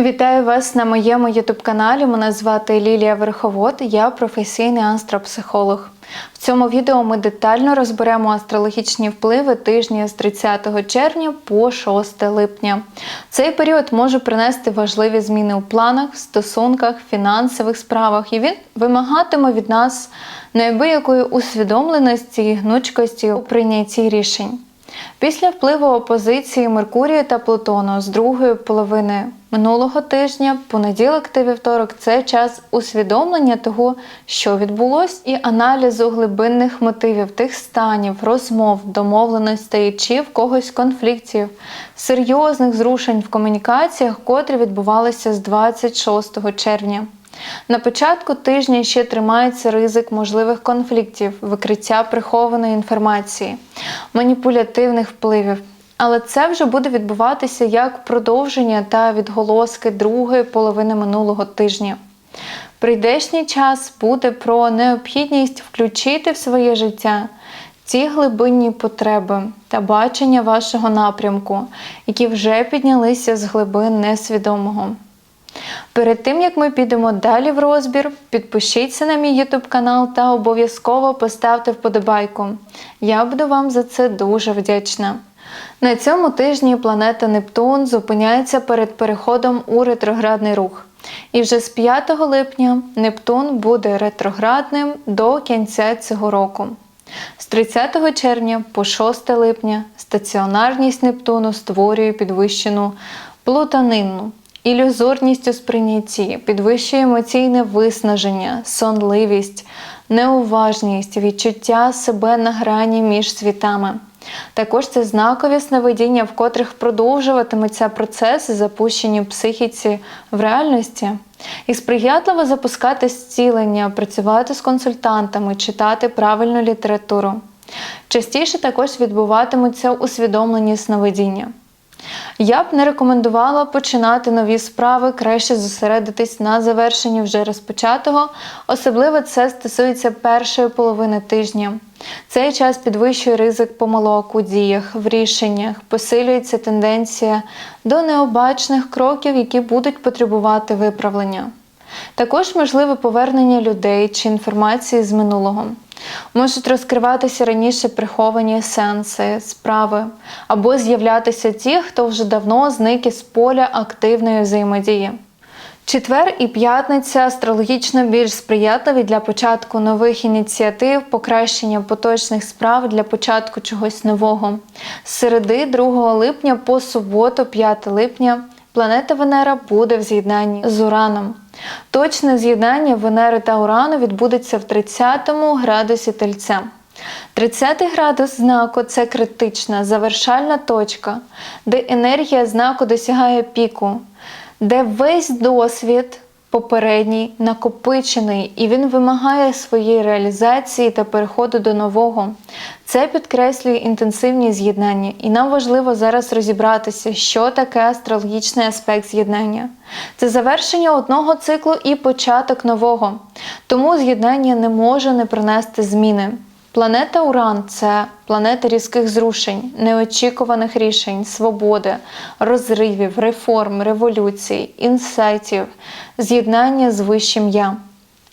Вітаю вас на моєму ютуб-каналі. Мене звати Лілія Верховод, я професійний астропсихолог. В цьому відео ми детально розберемо астрологічні впливи тижня з 30 червня по 6 липня. Цей період може принести важливі зміни у планах, стосунках, фінансових справах, і він вимагатиме від нас неабиякої усвідомленості і гнучкості у прийнятті рішень. Після впливу опозиції Меркурія та Плутону з другої половини минулого тижня, понеділок та вівторок це час усвідомлення того, що відбулось, і аналізу глибинних мотивів тих станів, розмов, домовленостей чи в когось конфліктів, серйозних зрушень в комунікаціях, котрі відбувалися з 26 червня. На початку тижня ще тримається ризик можливих конфліктів, викриття прихованої інформації, маніпулятивних впливів. Але це вже буде відбуватися як продовження та відголоски другої половини минулого тижня. Прийдешній час буде про необхідність включити в своє життя ті глибинні потреби та бачення вашого напрямку, які вже піднялися з глибин несвідомого. Перед тим як ми підемо далі в розбір, підпишіться на мій YouTube канал та обов'язково поставте вподобайку. Я буду вам за це дуже вдячна. На цьому тижні планета Нептун зупиняється перед переходом у ретроградний рух. І вже з 5 липня Нептун буде ретроградним до кінця цього року. З 30 червня по 6 липня стаціонарність Нептуну створює підвищену плутанинну, ілюзорність у сприйнятті, підвищує емоційне виснаження, сонливість, неуважність, відчуття себе на грані між світами. Також це знакові сновидіння, в котрих продовжуватиметься процес запущені в психіці в реальності, і сприятливо запускати зцілення, працювати з консультантами, читати правильну літературу. Частіше також відбуватимуться усвідомлені сновидіння. Я б не рекомендувала починати нові справи, краще зосередитись на завершенні вже розпочатого, особливо це стосується першої половини тижня. Цей час підвищує ризик помилок у діях, в рішеннях, посилюється тенденція до необачних кроків, які будуть потребувати виправлення. Також можливе повернення людей чи інформації з минулого. Можуть розкриватися раніше приховані сенси, справи, або з'являтися ті, хто вже давно зник із поля активної взаємодії. Четвер і п'ятниця астрологічно більш сприятливі для початку нових ініціатив, покращення поточних справ для початку чогось нового. З середи 2 липня по суботу, 5 липня, планета Венера буде в з'єднанні з Ураном. Точне з'єднання Венери та Урану відбудеться в 30 градусі Тельця. 30 градус знаку це критична завершальна точка, де енергія знаку досягає піку, де весь досвід попередній накопичений, і він вимагає своєї реалізації та переходу до нового. Це підкреслює інтенсивні з'єднання, і нам важливо зараз розібратися, що таке астрологічний аспект з'єднання. Це завершення одного циклу і початок нового. Тому з'єднання не може не принести зміни. Планета Уран це планета різких зрушень, неочікуваних рішень, свободи, розривів, реформ, революцій, інсайтів, з'єднання з вищим я.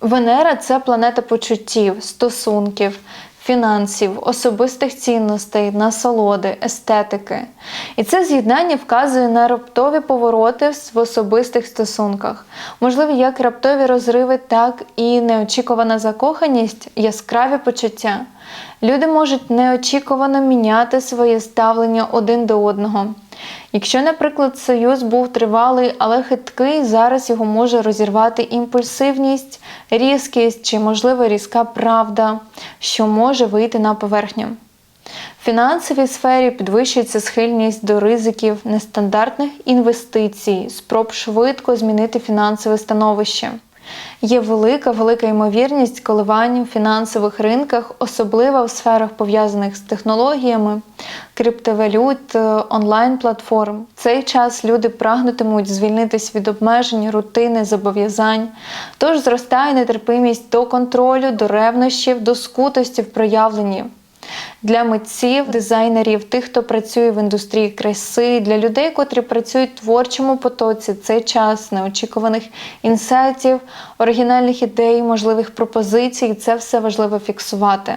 Венера це планета почуттів, стосунків, фінансів, особистих цінностей, насолоди, естетики. І це з'єднання вказує на раптові повороти в особистих стосунках, можливі як раптові розриви, так і неочікувана закоханість, яскраві почуття. Люди можуть неочікувано міняти своє ставлення один до одного. Якщо, наприклад, союз був тривалий, але хиткий, зараз його може розірвати імпульсивність, різкість чи, можливо, різка правда, що може вийти на поверхню. В фінансовій сфері підвищується схильність до ризиків нестандартних інвестицій, спроб швидко змінити фінансове становище. Є велика велика ймовірність коливань у фінансових ринках, особливо в сферах пов'язаних з технологіями, криптовалют, е, онлайн-платформ. В цей час люди прагнутимуть звільнитись від обмежень, рутини, зобов'язань. Тож зростає нетерпимість до контролю, до ревнощів, до скутості в проявленні. Для митців, дизайнерів, тих, хто працює в індустрії краси, для людей, котрі працюють в творчому потоці. Цей час неочікуваних інсайтів, оригінальних ідей, можливих пропозицій. Це все важливо фіксувати.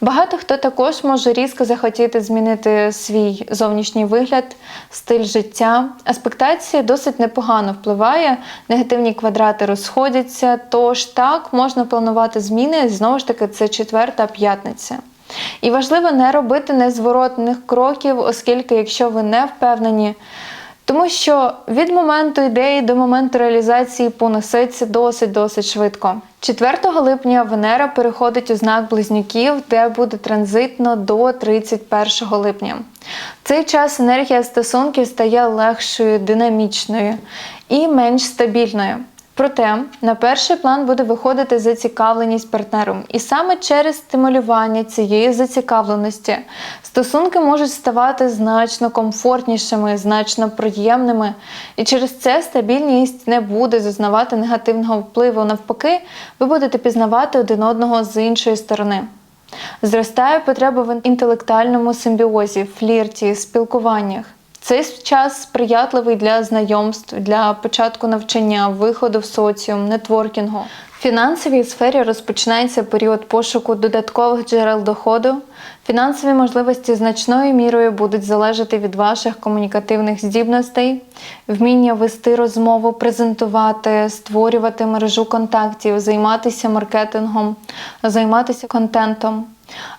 Багато хто також може різко захотіти змінити свій зовнішній вигляд, стиль життя. Аспектація досить непогано впливає, негативні квадрати розходяться, тож так можна планувати зміни. Знову ж таки, це четверта п'ятниця. І важливо не робити незворотних кроків, оскільки, якщо ви не впевнені, тому що від моменту ідеї до моменту реалізації понесеться досить-досить швидко. 4 липня Венера переходить у знак близнюків, де буде транзитно до 31 липня. В цей час енергія стосунків стає легшою, динамічною і менш стабільною. Проте на перший план буде виходити зацікавленість партнером, і саме через стимулювання цієї зацікавленості стосунки можуть ставати значно комфортнішими, значно приємними, і через це стабільність не буде зазнавати негативного впливу. Навпаки, ви будете пізнавати один одного з іншої сторони. Зростає потреба в інтелектуальному симбіозі, флірті, спілкуваннях. Цей час сприятливий для знайомств, для початку навчання, виходу в соціум, нетворкінгу. В фінансовій сфері розпочинається період пошуку додаткових джерел доходу. Фінансові можливості значною мірою будуть залежати від ваших комунікативних здібностей, вміння вести розмову, презентувати, створювати мережу контактів, займатися маркетингом, займатися контентом.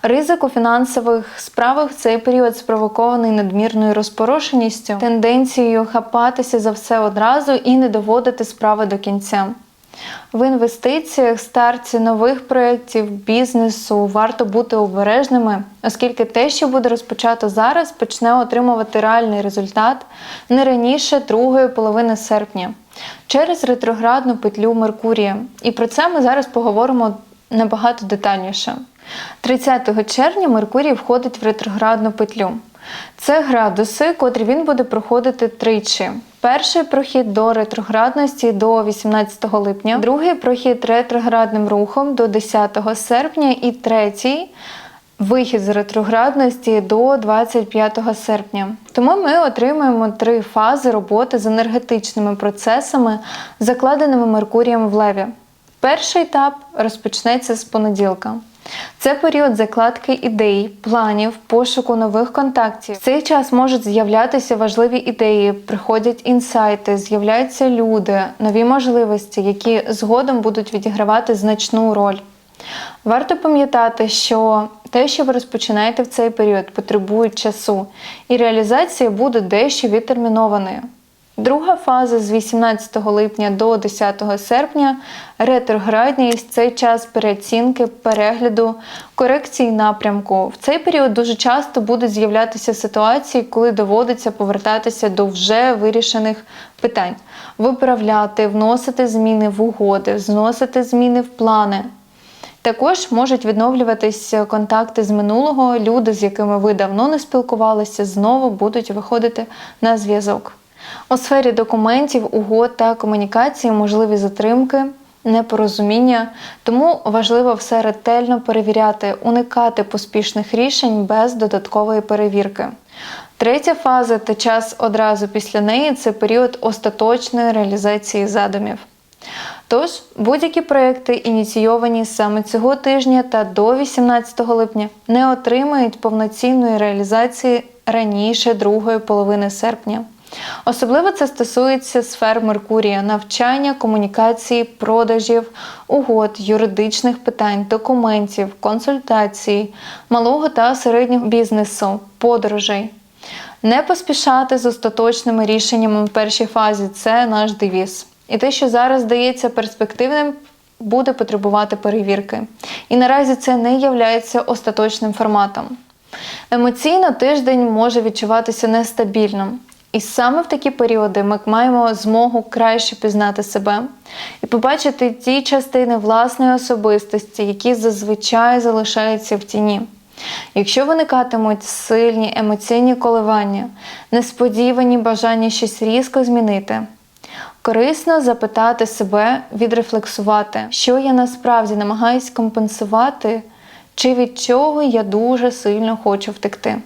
Ризик у фінансових справах в цей період спровокований надмірною розпорошеністю, тенденцією хапатися за все одразу і не доводити справи до кінця. В інвестиціях, старті нових проєктів, бізнесу варто бути обережними, оскільки те, що буде розпочато зараз, почне отримувати реальний результат не раніше другої половини серпня через ретроградну петлю Меркурія. І про це ми зараз поговоримо набагато детальніше. 30 червня Меркурій входить в ретроградну петлю. Це градуси, котрі він буде проходити тричі. Перший прохід до ретроградності до 18 липня, другий прохід ретроградним рухом до 10 серпня, і третій вихід з ретроградності до 25 серпня. Тому ми отримуємо три фази роботи з енергетичними процесами, закладеними Меркурієм в Леві. Перший етап розпочнеться з понеділка. Це період закладки ідей, планів, пошуку нових контактів. В цей час можуть з'являтися важливі ідеї, приходять інсайти, з'являються люди, нові можливості, які згодом будуть відігравати значну роль. Варто пам'ятати, що те, що ви розпочинаєте в цей період, потребує часу, і реалізація буде дещо відтермінованою. Друга фаза з 18 липня до 10 серпня ретроградність цей час переоцінки, перегляду, корекції напрямку. В цей період дуже часто будуть з'являтися ситуації, коли доводиться повертатися до вже вирішених питань, виправляти, вносити зміни в угоди, зносити зміни в плани. Також можуть відновлюватися контакти з минулого, люди, з якими ви давно не спілкувалися, знову будуть виходити на зв'язок. У сфері документів, угод та комунікації можливі затримки, непорозуміння, тому важливо все ретельно перевіряти, уникати поспішних рішень без додаткової перевірки. Третя фаза та час одразу після неї це період остаточної реалізації задумів. Тож, будь-які проекти, ініційовані саме цього тижня та до 18 липня, не отримають повноцінної реалізації раніше другої половини серпня. Особливо це стосується сфер Меркурія, навчання, комунікації, продажів, угод, юридичних питань, документів, консультацій, малого та середнього бізнесу, подорожей. Не поспішати з остаточними рішеннями в першій фазі це наш девіз. І те, що зараз здається перспективним, буде потребувати перевірки. І наразі це не є остаточним форматом. Емоційно тиждень може відчуватися нестабільним. І саме в такі періоди ми маємо змогу краще пізнати себе і побачити ті частини власної особистості, які зазвичай залишаються в тіні. Якщо виникатимуть сильні емоційні коливання, несподівані бажання щось різко змінити, корисно запитати себе, відрефлексувати, що я насправді намагаюсь компенсувати чи від чого я дуже сильно хочу втекти.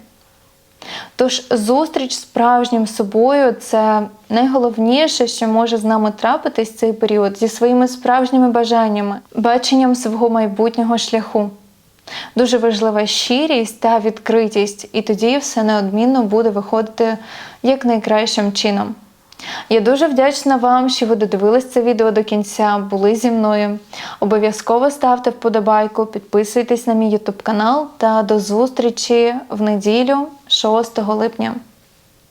Тож зустріч з справжнім собою це найголовніше, що може з нами трапитись в цей період зі своїми справжніми бажаннями, баченням свого майбутнього шляху. Дуже важлива щирість та відкритість, і тоді все неодмінно буде виходити як найкращим чином. Я дуже вдячна вам, що ви додивились це відео до кінця, були зі мною. Обов'язково ставте вподобайку, підписуйтесь на мій YouTube канал та до зустрічі в неділю 6 липня.